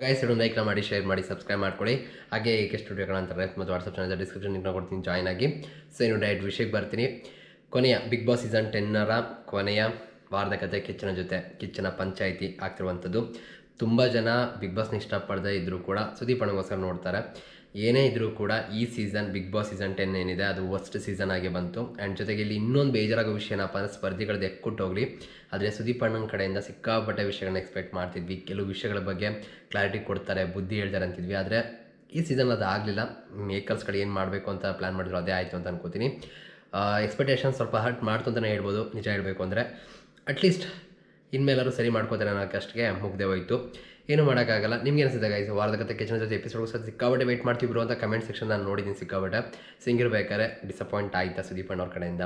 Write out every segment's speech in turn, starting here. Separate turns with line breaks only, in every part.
Guys ಒಂದು ಲೈಕ್ನ ಮಾಡಿ share ಮಾಡಿ ಸಬ್ಸ್ಕ್ರೈಬ್ ಮಾಡ್ಕೊಳ್ಳಿ. ಹಾಗೆ ಏಕೆ ಸ್ಟುಡಿಯೋಗಳ ಅಂತಾರೆ ಮತ್ತು ವಾಟ್ಸಪ್ ಚಾನಲ್ ಡಿಸ್ಕ್ರಿಪ್ಷನ್ ಲಿಂಕ್ನ ಕೊಡ್ತೀನಿ ಜಾಯ್ನ್ ಆಗಿ. ಸೊ ಇನ್ನು ಡೈರೆಕ್ಟ್ ವಿಷಯಕ್ಕೆ ಬರ್ತೀನಿ. ಕೊನೆಯ ಬಿಗ್ ಬಾಸ್ ಸೀಸನ್ ಟೆನ್ನರ ಕೊನೆಯ ವಾರದ ಕತೆ ಕಿಚ್ಚನ ಜೊತೆ, ಕಿಚ್ಚನ ಪಂಚಾಯಿತಿ ಆಗ್ತಿರುವಂಥದ್ದು. ತುಂಬ ಜನ ಬಿಗ್ ಬಾಸ್ನ ಇಷ್ಟಪಡದೇ ಇದ್ದರೂ ಕೂಡ ಸುದೀಪ್ ಅಣ್ಣಗೋಸ್ಕರ ನೋಡ್ತಾರೆ. ಏನೇ ಇದ್ರೂ ಕೂಡ ಈ season Bigg Boss season ten ಏನಿದೆ, ಅದು ವರ್ಸ್ಟ್ ಸೀಸನ್ ಆಗಿ ಬಂತು. ಆ್ಯಂಡ್ ಜೊತೆಗೆ ಇಲ್ಲಿ ಇನ್ನೊಂದು ಬೇಜಾರಾಗೋ ವಿಷಯ ಏನಪ್ಪ ಅಂದರೆ ಸ್ಪರ್ಧಿಗಳದ್ದು ಎಕ್ಕುಟ್ಟು ಹೋಗಲಿ. ಆದರೆ ಸುದೀಪ್ ಅಣ್ಣನ ಕಡೆಯಿಂದ ಸಿಕ್ಕಾಪಟ್ಟೆ ವಿಷಯಗಳನ್ನ ಎಕ್ಸ್ಪೆಕ್ಟ್ ಮಾಡ್ತಿದ್ವಿ. ಕೆಲವು ವಿಷಯಗಳ ಬಗ್ಗೆ ಕ್ಲಾರಿಟಿ ಕೊಡ್ತಾರೆ, ಬುದ್ಧಿ ಹೇಳ್ತಾರೆ ಅಂತಿದ್ವಿ. ಆದರೆ ಈ ಸೀಸನ್ ಅದು ಆಗಲಿಲ್ಲ. ಮೇಕರ್ಸ್ ಕಡೆ ಏನು ಮಾಡಬೇಕು ಅಂತ ಪ್ಲ್ಯಾನ್ ಮಾಡಿದ್ರು, ಅದೇ ಆಯಿತು ಅಂತ ಅನ್ಕೋತೀನಿ. ಎಕ್ಸ್ಪೆಕ್ಟೇಷನ್ ಸ್ವಲ್ಪ ಹರ್ಟ್ ಮಾಡ್ತು ಅಂತಲೇ ಹೇಳ್ಬೋದು. ನಿಜ ಹೇಳಬೇಕು ಅಂದರೆ ಅಟ್ಲೀಸ್ಟ್ ಇನ್ಮೇಲಾದ್ರು ಸರಿ ಮಾಡ್ಕೋತಾರೆ ಕಷ್ಟಕ್ಕೆ ಮುಗ್ದೆ ಹೋಯಿತು. ಏನು ಮಾಡೋಕ್ಕಾಗಲ್ಲ. ನಿಮ್ಗೆ ಅನಿಸಿದೆ ಗೈಸ್ ವಾರದ ಕತೆ ಕೆಚ್ಚಿನ ಜೊತೆ ಎಪಿಸೋಡ್ ಸಹ ಸಿಕ್ಕಾಬಟ್ಟೆ ವೇಟ್ ಮಾಡ್ತಿದ್ರು ಅಂತ ಕಮೆಂಟ್ ಸೆಕ್ಷನ್ ನಾನು ನೋಡಿದ್ದೀನಿ ಸಿಕ್ಕಾಬಟ್ಟೆ ಸಿಂಗಿರ್ಬೇಕಾದ್ರೆ ಡಿಸಪಾಯಿಂಟ್ ಆಯಿತಾ ಸುದೀಪ್ ಅಣ್ಣವ್ರ ಕಡೆಯಿಂದ?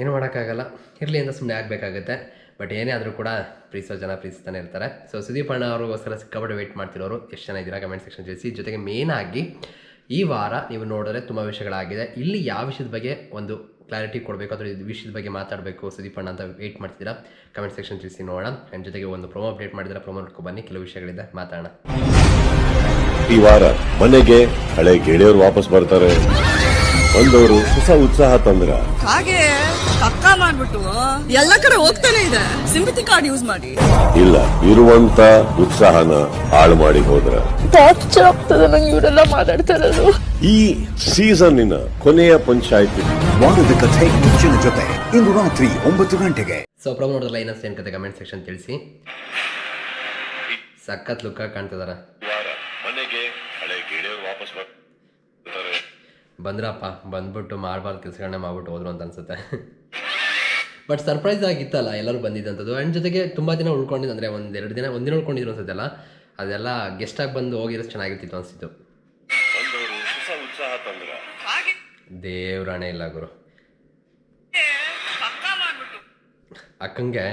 ಏನು ಮಾಡೋಕ್ಕಾಗಲ್ಲ. ಇರಲಿ ಅಂತ ಸುಮ್ಮನೆ ಆಗಬೇಕಾಗುತ್ತೆ. ಬಟ್ ಏನೇ ಆದರೂ ಕೂಡ ಪ್ರೀತಿಸೋ ಜನ ಪ್ರೀತಿಸ್ತಾನೆ ಇರ್ತಾರೆ. ಸೊ ಸುದೀಪ್ ಅಣ್ಣ ಅವ್ರಿಗೋಸ್ಕರ ಸಿಕ್ಕಾಪಟ್ಟೆ ವೆಯ್ಟ್ ಮಾಡ್ತಿರೋರು ಎಷ್ಟು ಜನ ಇದ್ದೀರಾ? ಕಮೆಂಟ್ ಸೆಕ್ಷನ್ ತಿಳಿಸಿ. ಜೊತೆಗೆ ಮೇನ್ ಆಗಿ ಈ ವಾರ ನೀವು ನೋಡಿದ್ರೆ ತುಂಬ ವಿಷಯಗಳಾಗಿದೆ. ಇಲ್ಲಿ ಯಾವ ವಿಷಯದ ಬಗ್ಗೆ ಒಂದು ಕ್ಲಾರಿಟಿ ಕೊಡಬೇಕು ಇದು ವಿಷಯದ ಬಗ್ಗೆ ಮಾತಾಡಬೇಕು ಸುದೀಪ್ ಅಣ್ಣ ಅಂತ ವೆಯ್ಟ್ ಮಾಡ್ತೀರಾ ಕಮೆಂಟ್ ಸೆಕ್ಷನ್ ತಿಳಿಸಿ ನೋಡೋಣ. ಆ್ಯಂಡ್ ಜೊತೆಗೆ ಒಂದು ಪ್ರೊಮೋ ಅಪ್ಡೇಟ್ ಮಾಡಿದ್ರೆ ಪ್ರೊಮೋ ನೋಡ್ಕೊ ಬನ್ನಿ. ಕೆಲವು ವಿಷಯಗಳಿದೆ, ಮಾತಾಡೋಣ.
ಈ ವಾರ ಮನೆಗೆ ಹಳೆ ಗೆಳೆಯರು ವಾಪಸ್ ಬರ್ತಾರೆ. ಬಂದವರು ಹೊಸ ಉತ್ಸಾಹ ತಂದ್ರ.
ಹಾಗೆ ಪಕ್ಕ ಮಾಡ್ಬಿಟ್ಟು ಎಲ್ಲ ಕಡೆ ಹೋಗ್ತಾನೆ ಇದೆ. ಸಿಂಪತಿ ಕಾರ್ಡ್ ಯೂಸ್ ಮಾಡಿ.
ಇಲ್ಲ ಇರುವಂತ ಉತ್ಸಾಹನ ಹಾಳು ಮಾಡಿ ಹೋದ್ರ.
ಟಾರ್ಚರ್ ಆಗ್ತದೆ ನಂಗೆ ಇವರೆಲ್ಲ ಮಾತಾಡ್ತಾ ಇರೋದು.
ಈ ಸೀಸನ್ನಿನ ಕೊನೆಯ ಪಂಚಾಯತಿ.
ವಾರದ ಕಥೆ ಕಿಚ್ಚನ ಜೊತೆ ಇಂದು ರಾತ್ರಿ ಒಂಬತ್ತು ಗಂಟೆಗೆ.
ಸೊ ಪ್ರಮೋಟ್ ಲೈನ್ ಏನಂತ ಏನು ಕತೆ ಕಮೆಂಟ್ ಸೆಕ್ಷನ್ ತಿಳಿಸಿ. ಸಖತ್ ಲುಕ್ಕ ಕಾಣ್ತಿದಾರ
ಮನೆಗೆ ಹಳೆ ಗೆಳೆಯರು ವಾಪಸ್ ಬರ್ತಾರೆ
ಬಂದ್ರಪ್ಪ, ಬಂದ್ಬಿಟ್ಟು ಮಾಡಬಾರ್ದು ಕೆಲಸಗಳನ್ನ ಮಾಡ್ಬಿಟ್ಟು ಹೋದ್ರು ಅಂತ ಅನ್ಸುತ್ತೆ. ಬಟ್ ಸರ್ಪ್ರೈಸ್ ಆಗಿತ್ತಲ್ಲ, ಎಲ್ಲರೂ ಬಂದಿದ್ದಂಥದ್ದು. ಆ್ಯಂಡ್ ಜೊತೆಗೆ ತುಂಬ ದಿನ ಉಳ್ಕೊಂಡಿದ್ದು, ಅಂದರೆ ಒಂದು ಎರಡು ದಿನ ಒಂದಿನ ಉಳ್ಕೊಂಡಿದ್ರು ಅನ್ಸುತ್ತಲ್ಲ ಅದೆಲ್ಲ ಗೆಸ್ಟಾಗಿ ಬಂದು ಹೋಗಿರೋ ಚೆನ್ನಾಗಿರ್ತಿತ್ತು ಅನಿಸ್ತಿತ್ತು. ದೇವ್ರಾಣೆ ಇಲ್ಲ ಗುರು. ಅಕ್ಕಂಗೆ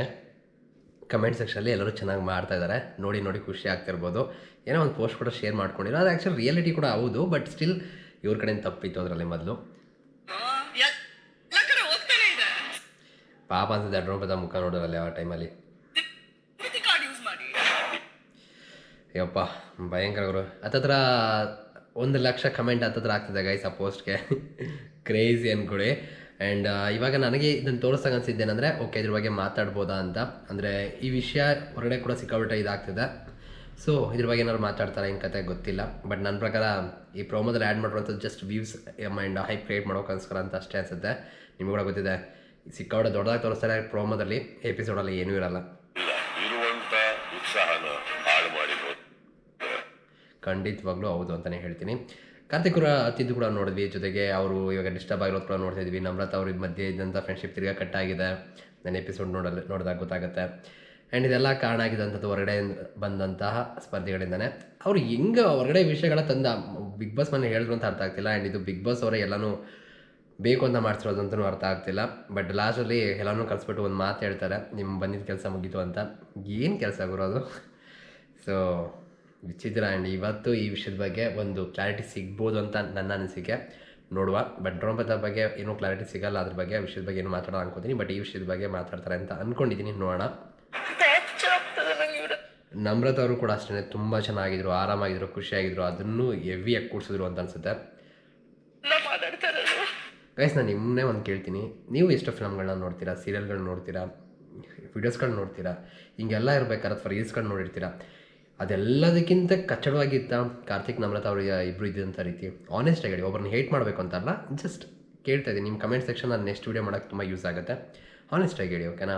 ಕಮೆಂಟ್ ಸೆಕ್ಷನಲ್ಲಿ ಎಲ್ಲರೂ ಚೆನ್ನಾಗಿ ಮಾಡ್ತಾ ಇದ್ದಾರೆ ನೋಡಿ ನೋಡಿ ಖುಷಿ ಆಗ್ತಿರ್ಬೋದು. ಏನೋ ಒಂದು ಪೋಸ್ಟ್ ಕೂಡ ಶೇರ್ ಮಾಡ್ಕೊಂಡಿರೋ. ಅದು ಆ್ಯಕ್ಚುಲಿ ರಿಯಾಲಿಟಿ ಕೂಡ ಹೌದು ಬಟ್ ಸ್ಟಿಲ್ ಇವ್ರ ಕಡೆಯಿಂದ ತಪ್ಪಿತ್ತು ಅದರಲ್ಲಿ ಮೊದಲು. ಪಾಪ ಅಂತ ಅನ್ಸುತ್ತೆ ಅಡ್ರೋಪದ ಮುಖ ನೋಡೋರಲ್ಲಿ ಆ ಟೈಮಲ್ಲಿ. ಯಪ್ಪ ಭಯಂಕರ ಗುರು. ಹತ್ತತ್ರ ಒಂದು ಲಕ್ಷ ಕಮೆಂಟ್ ಹತ್ತತ್ರ ಆಗ್ತಿದೆ ಗೈಸ್ ಆ ಪೋಸ್ಟ್ಗೆ ಕ್ರೇಜಿ ಅನ್ಕೊಳ್ಳಿ ಆ್ಯಂಡ್ ಇವಾಗ ನನಗೆ ಇದನ್ನು ತೋರಿಸ್ದಾಗ ಅನಿಸಿದ್ದೇನೆಂದರೆ ಓಕೆ ಇದ್ರ ಬಗ್ಗೆ ಮಾತಾಡ್ಬೋದಾ ಅಂತ. ಅಂದರೆ ಈ ವಿಷಯ ಹೊರಗಡೆ ಕೂಡ ಸಿಕ್ಕಾಬಿಟ್ಟೆ ಇದಾಗ್ತಿದೆ. ಸೊ ಇದ್ರ ಬಗ್ಗೆ ಏನಾದ್ರು ಮಾತಾಡ್ತಾರೆ ಏನು ಕತೆ ಗೊತ್ತಿಲ್ಲ. ಬಟ್ ನನ್ನ ಪ್ರಕಾರ ಈ ಪ್ರೋಮೋದಲ್ಲಿ ಆ್ಯಡ್ ಮಾಡಿರುವಂಥದ್ದು just views mind hype create ಮಾಡೋಕ್ಕೋಸ್ಕರ ಅಂತ ಅಷ್ಟೇ ಅನ್ಸುತ್ತೆ. ನಿಮ್ಗೆ ಕೂಡ ಗೊತ್ತಿದೆ ಸಿಕ್ಕಾವಡೆ ದೊಡ್ಡದಾಗಿ ತೋರಿಸ್ತಾರೆ ಪ್ರೋಮೋದಲ್ಲಿ ಎಪಿಸೋಡಲ್ಲಿ ಏನೂ ಇರಲ್ಲ. ಖಂಡಿತವಾಗ್ಲೂ ಹೌದು ಅಂತಲೇ ಹೇಳ್ತೀನಿ. ಕಾರ್ತಿಕ್ ಕೂಡ ಅತ್ತಿದ್ದು ಕೂಡ ನೋಡಿದ್ವಿ ಜೊತೆಗೆ ಅವರು ಇವಾಗ ಡಿಸ್ಟರ್ಬ್ ಆಗಿರೋದು ಕೂಡ ನೋಡ್ತಾ ಇದ್ವಿ. ನಮ್ರತ ಅವ್ರ ಮಧ್ಯೆ ಇದ್ದಂಥ ಫ್ರೆಂಡ್ಶಿಪ್ ತಿರ್ಗಾ ಕಟ್ ಆಗಿದೆ. ನನ್ನ ಎಪಿಸೋಡ್ ನೋಡಲು ನೋಡಿದಾಗ ಗೊತ್ತಾಗುತ್ತೆ. ಆ್ಯಂಡ್ ಇದೆಲ್ಲ ಕಾರಣ ಆಗಿದ್ದಂಥದ್ದು ಹೊರಗಡೆ ಬಂದಂತಹ ಸ್ಪರ್ಧಿಗಳಿಂದನೇ. ಅವರು ಹೆಂಗೆ ಹೊರಗಡೆ ವಿಷಯಗಳ ತಂದ ಬಿಗ್ ಬಾಸ್ ಮನೆ ಹೇಳಿದ್ರು ಅಂತ ಅರ್ಥ ಆಗ್ತಿಲ್ಲ. ಆ್ಯಂಡ್ ಇದು ಬಿಗ್ ಬಾಸ್ ಅವರೇ ಎಲ್ಲನೂ ಬೇಕು ಅಂತ ಮಾಡ್ತಿರೋದು ಅಂತಲೂ ಅರ್ಥ ಆಗ್ತಿಲ್ಲ. ಬಟ್ ಲಾಸ್ಟಲ್ಲಿ ಎಲ್ಲನೂ ಕಲಿಸ್ಬಿಟ್ಟು ಒಂದು ಮಾತು ಹೇಳ್ತಾರೆ. ನಿಮ್ಮ ಬಂದಿದ್ದ ಕೆಲಸ ಮುಗೀತು ಅಂತ. ಏನು ಕೆಲಸ ಬರೋದು ಸೊ ವಿಚಿತ್ರ. ಆ್ಯಂಡ್ ಇವತ್ತು ಈ ವಿಷಯದ ಬಗ್ಗೆ ಒಂದು ಕ್ಲಾರಿಟಿ ಸಿಗ್ಬೋದು ಅಂತ ನನ್ನ ಅನಿಸಿಕೆ. ನೋಡುವ. ಬಟ್ ಡ್ರೋಂಪದ ಬಗ್ಗೆ ಏನೂ ಕ್ಲಾರಿಟಿ ಸಿಗಲ್ಲ. ಅದ್ರ ಬಗ್ಗೆ ವಿಷಯದ ಬಗ್ಗೆ ಏನು ಮಾತಾಡೋಣ ಅನ್ಕೋತೀನಿ. ಬಟ್ ಈ ವಿಷಯದ ಬಗ್ಗೆ ಮಾತಾಡ್ತಾರೆ ಅಂತ ಅಂದ್ಕೊಂಡಿದ್ದೀನಿ ನೋಡೋಣ
ಟಾರ್ಚರ್ ಆಗ್ತದೆ ನಂಗೆ ಇವ್ರ
ನಮ್ರತ ಅವರು ಕೂಡ ಅಷ್ಟೇ ತುಂಬ ಚೆನ್ನಾಗಿದ್ರು, ಆರಾಮಾಗಿದ್ರು, ಖುಷಿಯಾಗಿದ್ರು, ಅದನ್ನು ಹೆವಿಯಾಗಿ ಕೂಡಿಸಿದ್ರು ಅಂತ ಅನ್ಸುತ್ತೆ. ಗೈಸ್ ನಾನು ನಿಮ್ಮನ್ನೇ ಒಂದು ಕೇಳ್ತೀನಿ. ನೀವು ಎಷ್ಟು ಫಿಲಮ್ಗಳನ್ನ ನೋಡ್ತೀರಾ ಸೀರಿಯಲ್ಗಳನ್ನ ನೋಡ್ತೀರಾ, ವಿಡಿಯೋಸ್ಗಳು ನೋಡ್ತೀರಾ, ಹಿಂಗೆಲ್ಲ ಇರಬೇಕಾದ್ರೆ ಅಥವಾ ರೀಲ್ಸ್ಗಳನ್ನ ನೋಡಿರ್ತೀರಾ, ಅದೆಲ್ಲದಕ್ಕಿಂತ ಕಚ್ಚಡವಾಗಿತ್ತ ಕಾರ್ತಿಕ್ ನಮ್ರತ ಅವರು ಇಬ್ಬರು ಇದ್ದಂಥ ರೀತಿ ಆನೆಸ್ಟ್ ಆಗಿ ಹೇಳಿ ಒಬ್ಬರನ್ನ ಹೇಟ್ ಮಾಡಬೇಕು ಅಂತಲ್ಲ ಜಸ್ಟ್ ಕೇಳ್ತಾ ಇದ್ದೀನಿ. ನಿಮ್ಮ ಕಮೆಂಟ್ ಸೆಕ್ಷನ್ ನಾನು ನೆಕ್ಸ್ಟ್ ವೀಡಿಯೋ ಮಾಡೋಕ್ಕೆ ತುಂಬ ಯೂಸ್ ಆಗುತ್ತೆ. ಆನೆಸ್ಟ್ ಆಗಿ ಹೇಳಿ ಓಕೆನಾ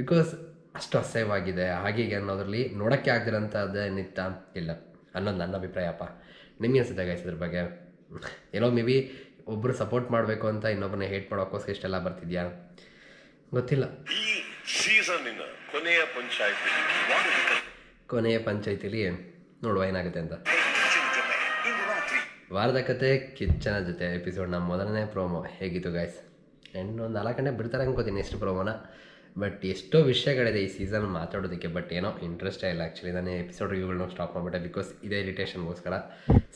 ಬಿಕಾಸ್ ಅಷ್ಟು ಅಸಹ್ಯವಾಗಿದೆ. ಹಾಗೆ ಅನ್ನೋದ್ರಲ್ಲಿ ನೋಡೋಕ್ಕೆ ಆಗದಿರೋಂಥದ್ದೇನಿತ್ತ ಇಲ್ಲ ಅನ್ನೋದು ನನ್ನ ಅಭಿಪ್ರಾಯಪ್ಪ. ನಿಮಗೆ ಅನಿಸುತ್ತೆ ಗೈಸ್ ಇದ್ರ ಬಗ್ಗೆ? ಏನೋ ಮೇ ಬಿ ಒಬ್ಬರು ಸಪೋರ್ಟ್ ಮಾಡಬೇಕು ಅಂತ ಇನ್ನೊಬ್ಬರನ್ನ ಹೇಟ್ ಮಾಡೋಕ್ಕೋಸ್ಕರ ಇಷ್ಟೆಲ್ಲ ಬರ್ತಿದ್ಯಾ? ಗೊತ್ತಿಲ್ಲ.
ಕೊನೆಯ ಪಂಚಾಯತಿ
ಕೊನೆಯ ಪಂಚಾಯತಿಲಿ ನೋಡುವ ಏನಾಗುತ್ತೆ ಅಂತ. ವಾರದ ಕತೆ ಕಿಚ್ಚನ ಜೊತೆ ಎಪಿಸೋಡ್ನ ಮೊದಲನೇ ಪ್ರೋಮೋ ಹೇಗಿತ್ತು ಗಾಯ್ಸ್ ಆ್ಯಂಡ್ ಒಂದು ನಾಲ್ಕು ಗಂಟೆ ಬಿಡ್ತಾರೆ ಅನ್ಕೋತೀನಿ ಎಷ್ಟು ಪ್ರೋಮೋನ ಬಟ್ ಎಷ್ಟೋ ವಿಷಯಗಳಿದೆ ಈ ಸೀಸನ್ ಮಾತಾಡೋದಕ್ಕೆ, ಬಟ್ ಏನೋ ಇಂಟ್ರೆಸ್ಟೇ ಇಲ್ಲ. ಆ್ಯಕ್ಚುಲಿ ನಾನು ಎಪಿಸೋಡ್ ರಿವ್ಯೂಗಳನ್ನ ಸ್ಟಾಪ್ ಮಾಡಿಬಿಟ್ಟೆ ಬಿಕಾಸ್ ಇದೇ ಇರಿಟೇಷನ್ಗೋಸ್ಕರ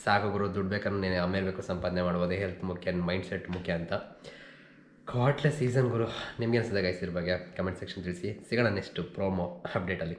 ಸಾಕು ಗುರು, ದುಡ್ಡು ಬೇಕಂದ್ರೆ ನೀನು ಆಮೇಲೆ ಬೇಕು ಸಂಪಾದನೆ ಮಾಡ್ಬೋದು ಹೆಲ್ತ್ ಮುಖ್ಯ ಮೈಂಡ್ ಸೆಟ್ ಮುಖ್ಯ ಅಂತ. ಕಾಟ್ಲೆ ಸೀಸನ್ ಗುರು ನಿಮ್ಗೆ ಅನಿಸಿದಾಗ ಇದ್ರ ಬಗ್ಗೆ? ಕಮೆಂಟ್ ಸೆಕ್ಷನ್ ತಿಳಿಸಿ. ಸಿಗೋಣ ನೆಕ್ಸ್ಟು ಪ್ರೋಮೋ ಅಪ್ಡೇಟಲ್ಲಿ